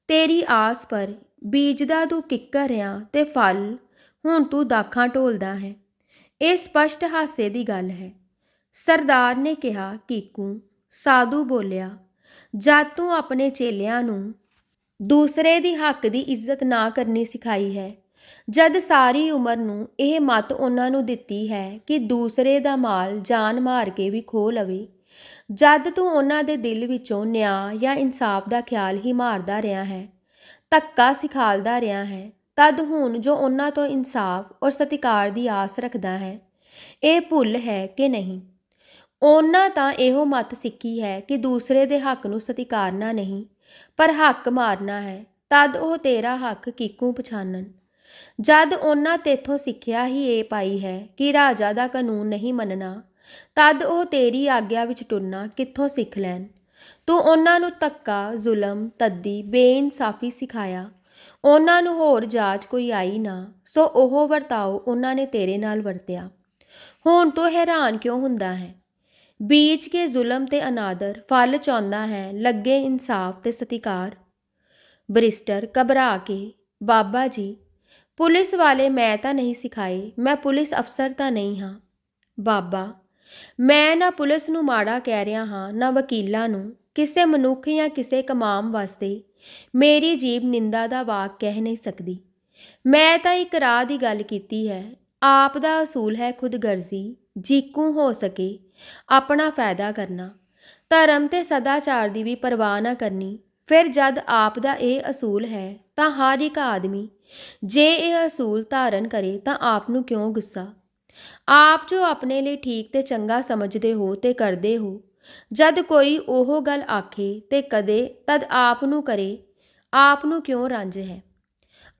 ਤੇਰੀ ਆਸ ਪਰ ਬੀਜਦਾ ਤੂੰ ਕਿੱਕਰ ਰਿਆਂ ਤੇ ਫਲ ਹੁਣ ਤੂੰ ਦਾਖਾਂ ਢੋਲਦਾ ਹੈ। ਇਹ ਸਪਸ਼ਟ ਹਾਸੇ ਦੀ ਗੱਲ ਹੈ। ਸਰਦਾਰ ਨੇ ਕਿਹਾ, ਕੀਕੂ, ਸਾਧੂ ਬੋਲਿਆ, ਜਦ ਤੂੰ ਆਪਣੇ ਚੇਲਿਆਂ ਨੂੰ ਦੂਸਰੇ ਦੀ ਹੱਕ ਦੀ ਇੱਜ਼ਤ ਨਾ ਕਰਨੀ ਸਿਖਾਈ ਹੈ। ਜਦ ਸਾਰੀ ਉਮਰ ਨੂੰ ਇਹ ਮਤ ਉਹਨਾਂ ਨੂੰ ਦਿੱਤੀ ਹੈ ਕਿ ਦੂਸਰੇ ਦਾ ਮਾਲ ਜਾਨ ਮਾਰ ਕੇ ਵੀ ਖੋ ਲਵੇ, ਜਦ ਤੂੰ ਉਹਨਾਂ ਦੇ ਦਿਲ ਵਿੱਚੋਂ ਨਿਆਂ ਜਾਂ ਇਨਸਾਫ ਦਾ ਖਿਆਲ ਹੀ ਮਾਰਦਾ ਰਿਹਾ ਹੈ, ਧੱਕਾ ਸਿਖਾਲਦਾ ਰਿਹਾ ਹੈ, ਤਦ ਹੁਣ ਜੋ ਉਹਨਾਂ ਤੋਂ ਇਨਸਾਫ ਔਰ ਸਤਿਕਾਰ ਦੀ ਆਸ ਰੱਖਦਾ ਹੈ, ਇਹ ਭੁੱਲ ਹੈ ਕਿ ਨਹੀਂ? ਉਹਨਾਂ ਤਾਂ ਇਹੋ ਮਤ ਸਿੱਖੀ ਹੈ ਕਿ ਦੂਸਰੇ ਦੇ ਹੱਕ ਨੂੰ ਸਤਿਕਾਰਨਾ ਨਹੀਂ ਪਰ ਹੱਕ ਮਾਰਨਾ ਹੈ, ਤਦ ਉਹ ਤੇਰਾ ਹੱਕ ਕੀਕੂ ਪਛਾਨਣ। ਜਦ ਉਹਨਾਂ ਤੇਥੋਂ ਸਿੱਖਿਆ ਹੀ ਇਹ ਪਾਈ ਹੈ ਕਿ ਰਾਜਾ ਦਾ ਕਾਨੂੰਨ ਨਹੀਂ ਮੰਨਣਾ, ਤਦ ਉਹ ਤੇਰੀ ਆਗਿਆ ਵਿੱਚ ਟੁਰਨਾ ਕਿੱਥੋਂ ਸਿੱਖ ਲੈਣ। ਤੂੰ ਉਹਨਾਂ ਨੂੰ ਧੱਕਾ, ਜ਼ੁਲਮ, ਤੱਦੀ, ਬੇਇਨਸਾਫੀ ਸਿਖਾਇਆ। ਉਹਨਾਂ ਨੂੰ ਹੋਰ ਜਾਚ ਕੋਈ ਆਈ ਨਾ, ਸੋ ਉਹ ਵਰਤਾਓ ਉਹਨਾਂ ਨੇ ਤੇਰੇ ਨਾਲ ਵਰਤਿਆ। ਹੁਣ ਤੂੰ ਹੈਰਾਨ ਕਿਉਂ ਹੁੰਦਾ ਹੈ? ਬੀਜ ਕੇ ਜ਼ੁਲਮ ਤੇ ਅਨਾਦਰ, ਫਲ ਚਾਹੁੰਦਾ ਹੈ, ਲੱਗੇ ਇਨਸਾਫ ਤੇ ਸਤਿਕਾਰ। ਬਰਿਸਟਰ ਘਬਰਾ ਕੇ, ਬਾਬਾ ਜੀ, ਪੁਲਿਸ ਵਾਲੇ ਮੈਂ ਤਾਂ ਨਹੀਂ ਸਿਖਾਏ, ਮੈਂ ਪੁਲਿਸ ਅਫਸਰ ਤਾਂ ਨਹੀਂ ਹਾਂ। ਬਾਬਾ, ਮੈਂ ਨਾ ਪੁਲਿਸ ਨੂੰ ਮਾੜਾ ਕਹਿ ਰਿਹਾ ਹਾਂ, ਨਾ ਵਕੀਲਾਂ ਨੂੰ, ਕਿਸੇ ਮਨੁੱਖ ਜਾਂ ਕਿਸੇ ਕਮਾਮ ਵਾਸਤੇ, ਮੇਰੀ ਜੀਬ ਨਿੰਦਾ ਦਾ ਵਾਕ ਕਹਿ ਨਹੀਂ ਸਕਦੀ। ਮੈਂ ਤਾਂ ਇੱਕ ਰਾਹ ਦੀ ਗੱਲ ਕੀਤੀ ਹੈ, ਆਪ ਦਾ ਅਸੂਲ ਹੈ ਖੁਦਗਰਜ਼ੀ, ਜੀਕੂ ਹੋ ਸਕੇ ਆਪਣਾ ਫਾਇਦਾ ਕਰਨਾ। ਧਰਮ ਤੇ ਸਦਾਚਾਰ ਦੀ ਵੀ ਪਰਵਾਹ ਨਾ ਕਰਨੀ। ਫਿਰ ਜਦ ਆਪ ਦਾ ਇਹ ਅਸੂਲ ਹੈ, ਤਾਂ ਹਰ ਇੱਕ ਆਦਮੀ ਜੇ ਇਹ ਅਸੂਲ ਧਾਰਨ ਕਰੇ, ਤਾਂ ਆਪ ਨੂੰ ਕਿਉਂ ਗੁੱਸਾ? ਆਪ ਜੋ ਆਪਣੇ ਲਈ ਠੀਕ ਤੇ ਚੰਗਾ ਸਮਝਦੇ ਹੋ ਤੇ ਕਰਦੇ ਹੋ, ਜਦ ਕੋਈ ਉਹ ਗੱਲ ਆਖੇ ਤੇ ਕਦੇ ਤਦ ਆਪ ਨੂੰ ਕਰੇ, ਆਪ ਨੂੰ ਕਿਉਂ ਰੰਜ ਹੈ?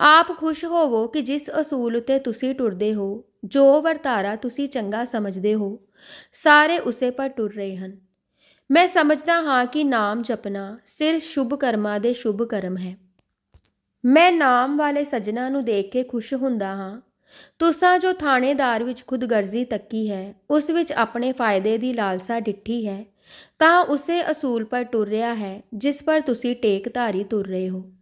ਆਪ ਖੁਸ਼ ਹੋਵੋ ਕਿ ਜਿਸ ਅਸੂਲ ਉਤੇ ਤੁਸੀਂ ਟੁਰਦੇ ਹੋ, ਜੋ ਵਰਤਾਰਾ ਤੁਸੀਂ ਚੰਗਾ ਸਮਝਦੇ ਹੋ ਸਾਰੇ ਉਸੇ ਪਰ ਟੁਰ ਰਹੇ ਹਨ। ਮੈਂ ਸਮਝਦਾ ਹਾਂ ਕਿ ਨਾਮ ਜਪਣਾ ਸਿਰ ਸ਼ੁਭ ਕਰਮਾਂ ਦੇ ਸ਼ੁਭ ਕਰਮ ਹੈ। ਮੈਂ ਨਾਮ ਵਾਲੇ ਸੱਜਣਾ ਨੂੰ ਦੇਖ ਕੇ ਖੁਸ਼ ਹੁੰਦਾ ਹਾਂ। ਤੁਸਾਂ ਜੋ ਥਾਣੇਦਾਰ ਵਿੱਚ ਖੁਦਗਰਜ਼ੀ ਤੱਕੀ ਹੈ, ਉਸ ਵਿੱਚ ਆਪਣੇ ਫਾਇਦੇ ਦੀ ਲਾਲਸਾ ਡਿੱਠੀ ਹੈ, ਤਾਂ ਉਸੇ ਅਸੂਲ ਪਰ ਟੁਰ ਰਿਹਾ ਹੈ, ਜਿਸ ਪਰ ਤੁਸੀਂ ਟੇਕਧਾਰੀ ਤੁਰ ਰਹੇ ਹੋ।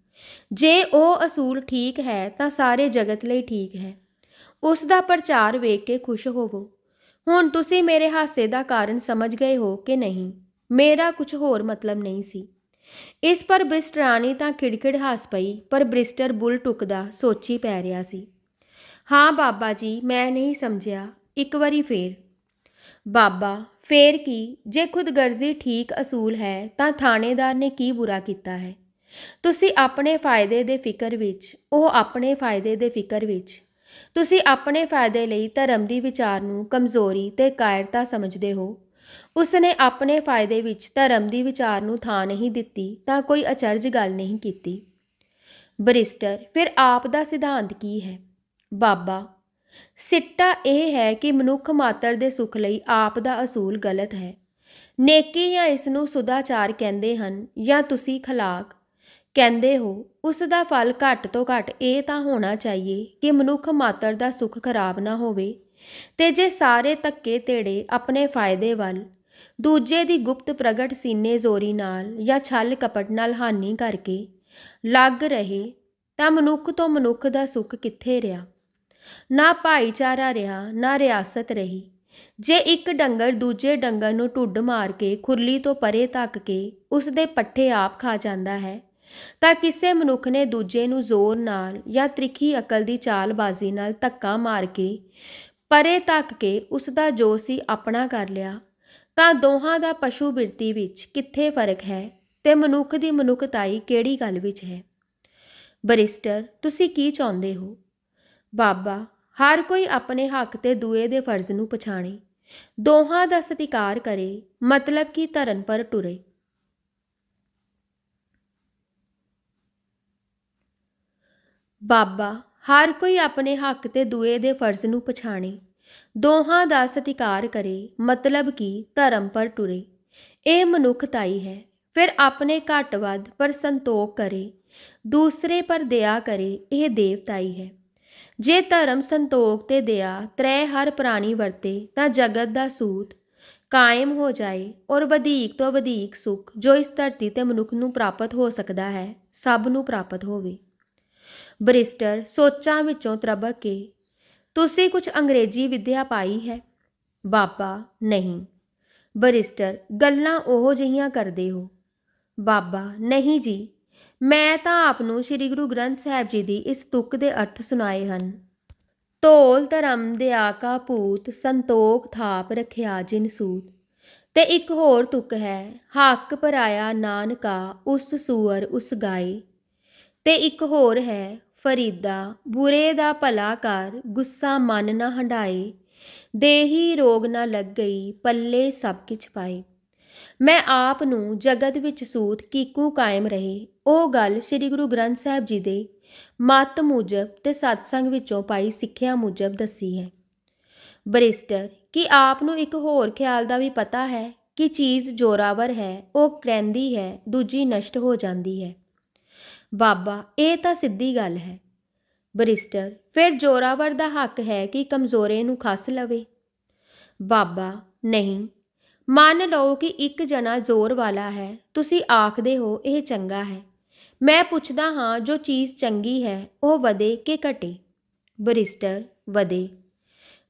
ਜੇ ਉਹ ਅਸੂਲ ਠੀਕ ਹੈ, ਤਾਂ ਸਾਰੇ ਜਗਤ ਲਈ ਠੀਕ ਹੈ। ਉਸ ਦਾ ਪ੍ਰਚਾਰ ਵੇਖ ਕੇ ਖੁਸ਼ ਹੋਵੋ। ਹੁਣ ਤੁਸੀਂ ਮੇਰੇ ਹਾਸੇ ਦਾ ਕਾਰਨ ਸਮਝ ਗਏ ਹੋ ਕਿ ਨਹੀਂ? ਮੇਰਾ ਕੁਝ ਹੋਰ ਮਤਲਬ ਨਹੀਂ ਸੀ। ਇਸ ਪਰ ਬ੍ਰਿਸਟਰਾਣੀ ਤਾਂ ਖਿੜਖਿੜ ਹੱਸ ਪਈ, ਪਰ ਬ੍ਰਿਸਟਰ ਬੁੱਲ ਟੁਕਦਾ ਸੋਚੀ ਪੈ ਰਿਹਾ ਸੀ। ਹਾਂ ਬਾਬਾ ਜੀ, ਮੈਂ ਨਹੀਂ ਸਮਝਿਆ। ਇੱਕ ਵਾਰੀ ਫੇਰ। ਬਾਬਾ, ਫੇਰ ਕੀ? ਜੇ ਖੁਦਗਰਜ਼ੀ ਠੀਕ ਅਸੂਲ ਹੈ, ਤਾਂ ਥਾਣੇਦਾਰ ਨੇ ਕੀ ਬੁਰਾ ਕੀਤਾ ਹੈ? ਤੁਸੀਂ ਆਪਣੇ ਫਾਇਦੇ ਦੇ ਫਿਕਰ ਵਿੱਚ, ਉਹ ਆਪਣੇ ਫਾਇਦੇ ਦੇ ਫਿਕਰ ਵਿੱਚ। ਤੁਸੀਂ ਆਪਣੇ ਫਾਇਦੇ ਲਈ ਧਰਮ ਦੀ ਵਿਚਾਰ ਨੂੰ ਕਮਜ਼ੋਰੀ ਤੇ ਕਾਇਰਤਾ ਸਮਝਦੇ ਹੋ। ਉਸਨੇ ਆਪਣੇ ਫਾਇਦੇ ਵਿੱਚ ਧਰਮ ਦੀ ਵਿਚਾਰ ਨੂੰ ਥਾਂ ਨਹੀਂ ਦਿੱਤੀ ਤਾਂ ਕੋਈ ਅਚਰਜ ਗੱਲ ਨਹੀਂ ਕੀਤੀ। ਬਰਿਸਟਰ, ਫਿਰ ਆਪ ਦਾ ਸਿਧਾਂਤ ਕੀ ਹੈ? ਬਾਬਾ, ਸਿੱਟਾ ਇਹ ਹੈ ਕਿ ਮਨੁੱਖ ਮਾਤਰ ਦੇ ਸੁਖ ਲਈ ਆਪ ਦਾ ਅਸੂਲ ਗਲਤ ਹੈ। ਨੇਕੀ ਜਾਂ ਇਸ ਨੂੰ ਸੁਦਾਚਾਰ ਕਹਿੰਦੇ ਹਨ ਜਾਂ ਤੁਸੀਂ ਖਲਾਕ ਕਹਿੰਦੇ ਹੋ, ਉਸ ਦਾ ਫਲ ਘੱਟ ਤੋਂ ਘੱਟ ਇਹ ਤਾਂ ਹੋਣਾ ਚਾਹੀਏ ਕਿ ਮਨੁੱਖ ਮਾਤਰ ਦਾ ਸੁੱਖ ਖਰਾਬ ਨਾ ਹੋਵੇ ਤੇ ਜੇ ਸਾਰੇ ਧੱਕੇ ਤੇੜੇ ਆਪਣੇ ਫਾਇਦੇ ਵੱਲ, ਦੂਜੇ ਦੀ ਗੁਪਤ ਪ੍ਰਗਟ ਸੀਨੇ ਜ਼ੋਰੀ ਨਾਲ ਜਾਂ ਛਲ ਕਪਟ ਨਾਲ ਹਾਨੀ ਕਰਕੇ ਲੱਗ ਰਹੇ, ਤਾਂ ਮਨੁੱਖ ਤੋਂ ਮਨੁੱਖ ਦਾ ਸੁੱਖ ਕਿੱਥੇ ਰਿਹਾ? ਨਾ ਭਾਈਚਾਰਾ ਰਿਹਾ, ਨਾ ਰਿਆਸਤ ਰਹੀ। ਜੇ ਇੱਕ ਡੰਗਰ ਦੂਜੇ ਡੰਗਰ ਨੂੰ ਢੁੱਡ ਮਾਰ ਕੇ ਖੁਰਲੀ ਤੋਂ ਪਰੇ ਤੱਕ ਕੇ ਉਸ ਦੇ ਪੱਠੇ ਆਪ ਖਾ ਜਾਂਦਾ ਹੈ ਤਾਂ ਕਿਸੇ ਮਨੁੱਖ ਨੇ ਦੂਜੇ ਨੂੰ ਜ਼ੋਰ ਨਾਲ ਜਾਂ ਤ੍ਰਿਖੀ ਅਕਲ ਦੀ ਚਾਲਬਾਜ਼ੀ ਨਾਲ ਧੱਕਾ ਮਾਰ ਕੇ, ਪਰੇ ਤੱਕ ਕੇ ਉਸ ਦਾ ਜੋ ਸੀ ਆਪਣਾ ਕਰ ਲਿਆ, ਤਾਂ ਦੋਹਾਂ ਦਾ ਪਸ਼ੂ ਬਿਰਤੀ ਵਿੱਚ ਕਿੱਥੇ ਫ਼ਰਕ ਹੈ ਤੇ ਮਨੁੱਖ ਦੀ ਮਨੁੱਖਤਾਈ ਕਿਹੜੀ ਗੱਲ ਵਿੱਚ ਹੈ? ਬਰਿਸਟਰ, ਤੁਸੀਂ ਕੀ ਚਾਹੁੰਦੇ ਹੋ? ਬਾਬਾ, ਹਰ ਕੋਈ ਆਪਣੇ ਹੱਕ ਤੇ ਦੂਏ ਦੇ ਫਰਜ਼ ਨੂੰ ਪਛਾਣੇ। ਦੋਹਾਂ ਦਾ ਸਤਿਕਾਰ ਕਰੇ, ਮਤਲਬ ਕਿ ਧਰਨ ਪਰ ਟੁਰੇ। ਬਾਬਾ, ਹਰ ਕੋਈ ਆਪਣੇ ਹੱਕ ਤੇ ਦੂਏ ਦੇ ਫਰਜ਼ ਨੂੰ ਪਛਾਣੇ। ਦੋਹਾਂ ਦਾ ਸਤਿਕਾਰ ਕਰੇ, ਮਤਲਬ ਕਿ ਧਰਮ ਪਰ ਟੁਰੇ। ਇਹ ਮਨੁੱਖਤਾਈ ਹੈ, ਫਿਰ ਆਪਣੇ ਘੱਟ ਵੱਧ ਪਰ ਸੰਤੋਖ ਕਰੇ। ਦੂਸਰੇ ਪਰ ਦਇਆ ਕਰੇ, ਇਹ ਦੇਵਤਾਈ ਹੈ। ਜੇ ਧਰਮ ਸੰਤੋਖ ਤੇ ਦਇਆ ਤ੍ਰੈ ਹਰ ਪ੍ਰਾਣੀ ਵਰਤੇ, ਤਾਂ ਜਗਤ ਦਾ ਸੂਤ ਕਾਇਮ ਹੋ ਜਾਏ ਔਰ ਵਧੇਕ ਤੋਂ ਵਧੇਕ ਸੁਖ ਜੋ ਇਸ ਧਰਤੀ ਤੇ ਮਨੁੱਖ ਨੂੰ ਪ੍ਰਾਪਤ ਹੋ ਸਕਦਾ ਹੈ, ਸਭ ਨੂੰ ਪ੍ਰਾਪਤ ਹੋਵੇ। ਬਰਿਸਟਰ, ਸੋਚਾਂ ਵਿੱਚੋਂ ਤਰਬਕ ਕੇ, ਤੁਸੀਂ ਕੁਝ ਅੰਗਰੇਜ਼ੀ ਵਿੱਦਿਆ ਪਾਈ ਹੈ? ਬਾਬਾ, ਨਹੀਂ। ਬਰਿਸਟਰ, ਗੱਲਾਂ ਉਹੋ ਜਿਹੀਆਂ ਕਰਦੇ ਹੋ? ਬਾਬਾ, ਨਹੀਂ ਜੀ। ਮੈਂ ਤਾਂ ਆਪ ਨੂੰ ਸ੍ਰੀ ਗੁਰੂ ਗ੍ਰੰਥ ਸਾਹਿਬ ਜੀ ਦੀ ਇਸ ਤੁਕ ਦੇ ਅਰਥ ਸੁਣਾਏ ਹਨ। ਧੋਲ ਧਰਮ ਦਿਆ ਕਾ ਪੂਤ ਸੰਤੋਖ ਥਾਪ ਰਖਿਆ ਜਿਨ ਸੂਤ। ਤੇ ਇੱਕ ਹੋਰ ਤੁਕ ਹੈ, ਹੱਕ ਪਰਾਇਆ ਨਾਨਕਾ, ਉਸ ਸੂਅਰ ਉਸ ਗਾਏ। ਤੇ ਇੱਕ ਹੋਰ ਹੈ, ਫਰੀਦਾ, ਬੁਰੇ ਦਾ ਭਲਾ ਕਰ, ਗੁੱਸਾ ਮਨ ਨਾ ਹੰਢਾਏ, ਦੇਹੀ ਰੋਗ ਨਾ ਲੱਗ ਗਈ, ਪੱਲੇ ਸਭ ਕਿਛ ਪਾਏ। ਮੈਂ ਆਪ ਨੂੰ ਜਗਤ ਵਿੱਚ ਸੂਤ ਕੀਕੂ ਕਾਇਮ ਰਹੇ, ਉਹ ਗੱਲ ਸ੍ਰੀ ਗੁਰੂ ਗ੍ਰੰਥ ਸਾਹਿਬ ਜੀ ਦੇ ਮਤ ਮੁਜਬ ਤੇ ਸਤਸੰਗ ਵਿੱਚੋਂ ਪਾਈ ਸਿੱਖਿਆ ਮੁਜਬ ਦੱਸੀ ਹੈ। ਬਰਿਸਟਰ, ਕੀ ਆਪ ਨੂੰ ਇੱਕ ਹੋਰ ਖਿਆਲ ਦਾ ਵੀ ਪਤਾ ਹੈ ਕਿ ਚੀਜ਼ ਜੋਰਾਵਰ ਹੈ, ਉਹ ਰਹਿੰਦੀ ਹੈ, ਦੂਜੀ ਨਸ਼ਟ ਹੋ ਜਾਂਦੀ ਹੈ। ਬਾਬਾ, ਇਹ ਤਾਂ ਸਿੱਧੀ ਗੱਲ ਹੈ। ਬਰਿਸਟਰ, ਫਿਰ ਜੋਰਾਵਰ ਦਾ ਹੱਕ ਹੈ ਕਿ ਕਮਜ਼ੋਰੇ ਨੂੰ ਖੱਸ ਲਵੇ। ਬਾਬਾ, ਨਹੀਂ। ਮੰਨ ਲਓ ਕਿ ਇੱਕ ਜਣਾ ਜ਼ੋਰ ਵਾਲਾ ਹੈ, ਤੁਸੀਂ ਆਖਦੇ ਹੋ ਇਹ ਚੰਗਾ ਹੈ। ਮੈਂ ਪੁੱਛਦਾ ਹਾਂ, ਜੋ ਚੀਜ਼ ਚੰਗੀ ਹੈ, ਉਹ ਵਧੇ ਕਿ ਘਟੇ? ਬਰਿਸਟਰ, ਵਧੇ।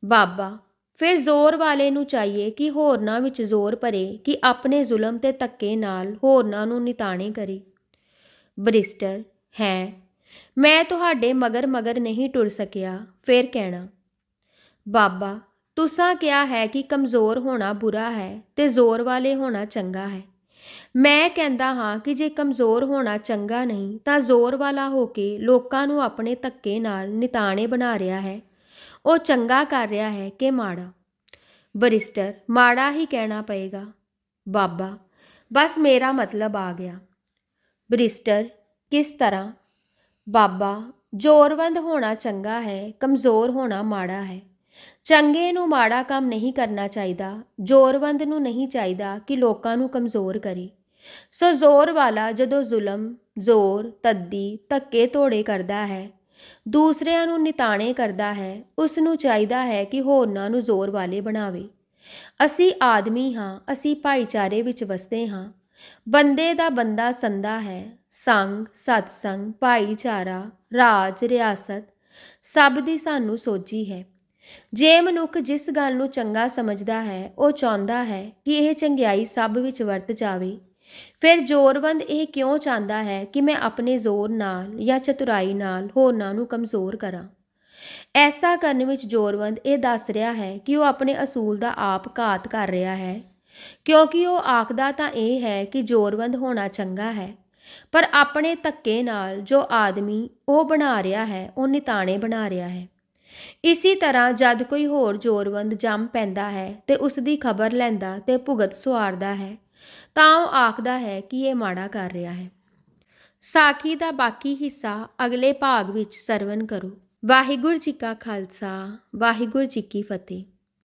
ਬਾਬਾ, ਫਿਰ ਜ਼ੋਰ ਵਾਲੇ ਨੂੰ ਚਾਹੀਏ ਕਿ ਹੋਰਨਾਂ ਵਿੱਚ ਜ਼ੋਰ ਭਰੇ, ਕਿ ਆਪਣੇ ਜ਼ੁਲਮ ਤੇ ਧੱਕੇ ਨਾਲ ਹੋਰਨਾਂ ਨੂੰ ਨਿਤਾਣੇ ਕਰੇ। ਬਰਿਸਟਰ ਹੈ। ਮੈਂ ਤੁਹਾਡੇ ਮਗਰ ਮਗਰ ਨਹੀਂ ਟੁਰ ਸਕਿਆ, ਫਿਰ ਕਹਿਣਾ, ਬਾਬਾ, ਤੁਸਾਂ ਕਿਹਾ ਹੈ ਕਿ ਕਮਜ਼ੋਰ ਹੋਣਾ ਬੁਰਾ ਹੈ ਤੇ ਜ਼ੋਰ ਵਾਲੇ ਹੋਣਾ ਚੰਗਾ ਹੈ। ਮੈਂ ਕਹਿੰਦਾ ਹਾਂ ਕਿ ਜੇ ਕਮਜ਼ੋਰ ਹੋਣਾ ਚੰਗਾ ਨਹੀਂ, ਤਾਂ ਜ਼ੋਰ ਵਾਲਾ ਹੋ ਕੇ ਲੋਕਾਂ ਨੂੰ ਆਪਣੇ ਧੱਕੇ ਨਾਲ ਨਿਤਾਣੇ ਬਣਾ ਰਿਹਾ ਹੈ। ਉਹ ਚੰਗਾ ਕਰ ਰਿਹਾ ਹੈ ਕਿ ਮਾੜਾ? ਬਰਿਸਟਰ ਮਾੜਾ ਹੀ ਕਹਿਣਾ ਪਏਗਾ, ਬਾਬਾ, ਬਸ ਮੇਰਾ ਮਤਲਬ ਆ ਗਿਆ। ਬਰਿਸਟਰ, ਕਿਸ ਤਰ੍ਹਾਂ? ਬਾਬਾ, ਜ਼ੋਰਵੰਦ ਹੋਣਾ ਚੰਗਾ ਹੈ, ਕਮਜ਼ੋਰ ਹੋਣਾ ਮਾੜਾ ਹੈ। ਚੰਗੇ ਨੂੰ ਮਾੜਾ ਕੰਮ ਨਹੀਂ ਕਰਨਾ ਚਾਹੀਦਾ, ਜ਼ੋਰਵੰਦ ਨੂੰ ਨਹੀਂ ਚਾਹੀਦਾ ਕਿ ਲੋਕਾਂ ਨੂੰ ਕਮਜ਼ੋਰ ਕਰੇ। ਸੋ ਜ਼ੋਰ ਵਾਲਾ ਜਦੋਂ ਜ਼ੁਲਮ, ਜ਼ੋਰ, ਤੱਦੀ, ਧੱਕੇ ਤੋੜੇ ਕਰਦਾ ਹੈ, ਦੂਸਰਿਆਂ ਨੂੰ ਨਿਤਾਣੇ ਕਰਦਾ ਹੈ, ਉਸ ਨੂੰ ਚਾਹੀਦਾ ਹੈ ਕਿ ਹੋਰਨਾਂ ਨੂੰ ਜ਼ੋਰ ਵਾਲੇ ਬਣਾਵੇ। ਅਸੀਂ ਆਦਮੀ ਹਾਂ, ਅਸੀਂ ਭਾਈਚਾਰੇ ਵਿੱਚ ਵਸਦੇ ਹਾਂ। ਬੰਦੇ ਦਾ ਬੰਦਾ ਸੰਦਾ ਹੈ, ਸੰਗ, ਸਤਸੰਗ, ਭਾਈਚਾਰਾ, ਰਾਜ, ਰਿਆਸਤ, ਸਭ ਦੀ ਸਾਨੂੰ ਸੋਝੀ ਹੈ। ਜੇ ਮਨੁੱਖ ਜਿਸ ਗੱਲ ਨੂੰ ਚੰਗਾ ਸਮਝਦਾ ਹੈ, ਉਹ ਚਾਹੁੰਦਾ ਹੈ ਕਿ ਇਹ ਚੰਗਿਆਈ ਸਭ ਵਿੱਚ ਵਰਤ ਜਾਵੇ। ਫਿਰ ਜ਼ੋਰਵੰਦ ਇਹ ਕਿਉਂ ਚਾਹੁੰਦਾ ਹੈ ਕਿ ਮੈਂ ਆਪਣੇ ਜ਼ੋਰ ਨਾਲ ਜਾਂ ਚਤੁਰਾਈ ਨਾਲ ਹੋਰਨਾਂ ਨੂੰ ਕਮਜ਼ੋਰ ਕਰਾਂ? ਐਸਾ ਕਰਨ ਵਿੱਚ ਜ਼ੋਰਵੰਦ ਇਹ ਦੱਸ ਰਿਹਾ ਹੈ ਕਿ ਉਹ ਆਪਣੇ ਅਸੂਲ ਦਾ ਆਪ ਘਾਤ ਕਰ ਰਿਹਾ ਹੈ। ਕਿਉਂਕਿ ਉਹ ਆਖਦਾ ਤਾਂ ਇਹ ਹੈ ਕਿ ਜ਼ੋਰਵੰਦ ਹੋਣਾ ਚੰਗਾ ਹੈ। ਪਰ ਆਪਣੇ ਧੱਕੇ ਨਾਲ ਜੋ ਆਦਮੀ ਉਹ ਬਣਾ ਰਿਹਾ ਹੈ, ਉਹ ਨਿਤਾਣੇ ਬਣਾ ਰਿਹਾ ਹੈ। ਇਸੇ ਤਰ੍ਹਾਂ ਜਦ ਕੋਈ ਹੋਰ ਜ਼ੋਰਵੰਦ ਜੰਮ ਪੈਂਦਾ ਹੈ ਤੇ ਉਸ ਦੀ ਖਬਰ ਲੈਂਦਾ ਤੇ ਭੁਗਤ ਸੁਆਰਦਾ ਹੈ, ਤਾਂ ਉਹ ਆਖਦਾ ਹੈ ਕਿ ਇਹ ਮਾੜਾ ਕਰ ਰਿਹਾ ਹੈ। ਸਾਖੀ ਦਾ ਬਾਕੀ ਹਿੱਸਾ ਅਗਲੇ ਭਾਗ ਵਿੱਚ ਸਰਵਨ ਕਰੋ। ਵਾਹਿਗੁਰੂ ਜੀ ਕਾ ਖਾਲਸਾ, ਵਾਹਿਗੁਰੂ ਜੀ ਕੀ ਫਤਿਹ।